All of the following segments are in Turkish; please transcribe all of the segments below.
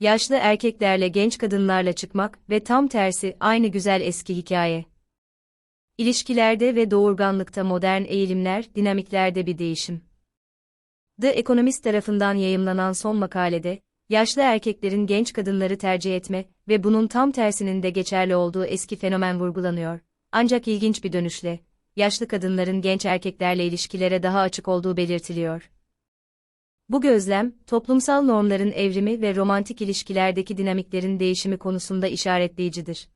Yaşlı erkeklerle genç kadınlarla çıkmak ve tam tersi aynı güzel eski hikaye. İlişkilerde ve doğurganlıkta modern eğilimler, dinamiklerde bir değişim. The Economist tarafından yayımlanan son makalede, yaşlı erkeklerin genç kadınları tercih etme ve bunun tam tersinin de geçerli olduğu eski fenomen vurgulanıyor. Ancak ilginç bir dönüşle, yaşlı kadınların genç erkeklerle ilişkilere daha açık olduğu belirtiliyor. Bu gözlem, toplumsal normların evrimi ve romantik ilişkilerdeki dinamiklerin değişimi konusunda işaretleyicidir.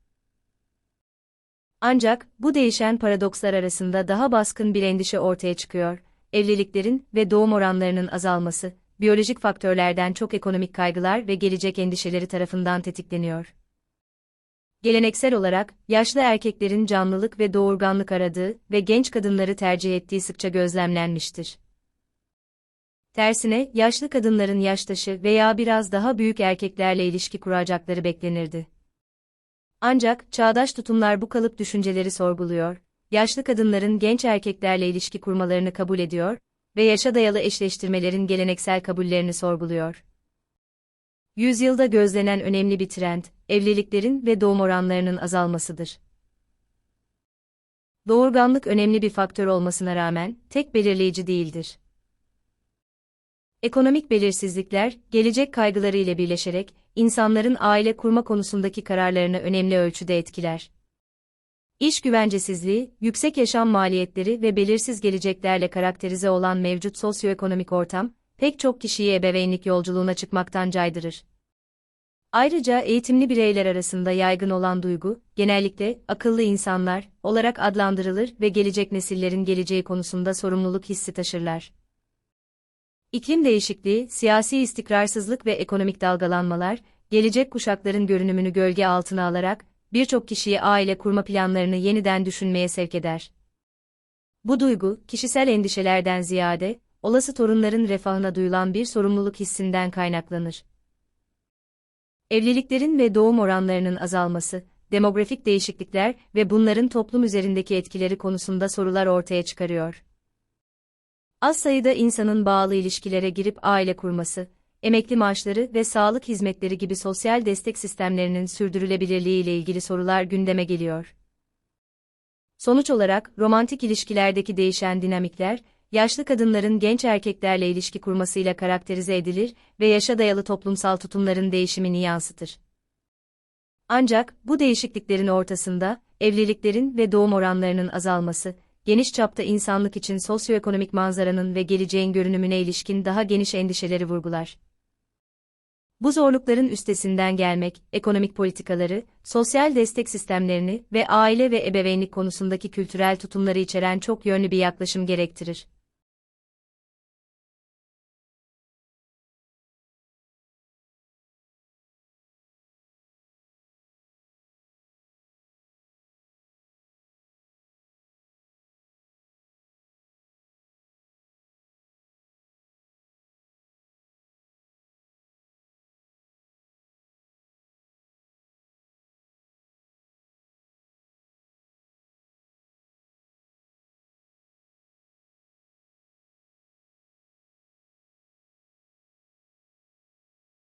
Ancak, bu değişen paradokslar arasında daha baskın bir endişe ortaya çıkıyor. Evliliklerin ve doğum oranlarının azalması, biyolojik faktörlerden çok ekonomik kaygılar ve gelecek endişeleri tarafından tetikleniyor. Geleneksel olarak, yaşlı erkeklerin canlılık ve doğurganlık aradığı ve genç kadınları tercih ettiği sıkça gözlemlenmiştir. Tersine, yaşlı kadınların yaştaşı veya biraz daha büyük erkeklerle ilişki kuracakları beklenirdi. Ancak, çağdaş tutumlar bu kalıp düşünceleri sorguluyor, yaşlı kadınların genç erkeklerle ilişki kurmalarını kabul ediyor ve yaşa dayalı eşleştirmelerin geleneksel kabullerini sorguluyor. Yüzyılda gözlenen önemli bir trend, evliliklerin ve doğum oranlarının azalmasıdır. Doğurganlık önemli bir faktör olmasına rağmen, tek belirleyici değildir. Ekonomik belirsizlikler, gelecek kaygıları ile birleşerek, insanların aile kurma konusundaki kararlarını önemli ölçüde etkiler. İş güvencesizliği, yüksek yaşam maliyetleri ve belirsiz geleceklerle karakterize olan mevcut sosyoekonomik ortam, pek çok kişiyi ebeveynlik yolculuğuna çıkmaktan caydırır. Ayrıca eğitimli bireyler arasında yaygın olan duygu, genellikle akıllı insanlar olarak adlandırılır ve gelecek nesillerin geleceği konusunda sorumluluk hissi taşırlar. İklim değişikliği, siyasi istikrarsızlık ve ekonomik dalgalanmalar, gelecek kuşakların görünümünü gölge altına alarak, birçok kişiyi aile kurma planlarını yeniden düşünmeye sevk eder. Bu duygu, kişisel endişelerden ziyade, olası torunların refahına duyulan bir sorumluluk hissinden kaynaklanır. Evliliklerin ve doğum oranlarının azalması, demografik değişiklikler ve bunların toplum üzerindeki etkileri konusunda sorular ortaya çıkarıyor. Az sayıda insanın bağlı ilişkilere girip aile kurması, emekli maaşları ve sağlık hizmetleri gibi sosyal destek sistemlerinin sürdürülebilirliği ile ilgili sorular gündeme geliyor. Sonuç olarak, romantik ilişkilerdeki değişen dinamikler, yaşlı kadınların genç erkeklerle ilişki kurmasıyla karakterize edilir ve yaşa dayalı toplumsal tutumların değişimini yansıtır. Ancak, bu değişikliklerin ortasında, evliliklerin ve doğum oranlarının azalması, geniş çapta insanlık için sosyoekonomik manzaranın ve geleceğin görünümüne ilişkin daha geniş endişeleri vurgular. Bu zorlukların üstesinden gelmek, ekonomik politikaları, sosyal destek sistemlerini ve aile ve ebeveynlik konusundaki kültürel tutumları içeren çok yönlü bir yaklaşım gerektirir.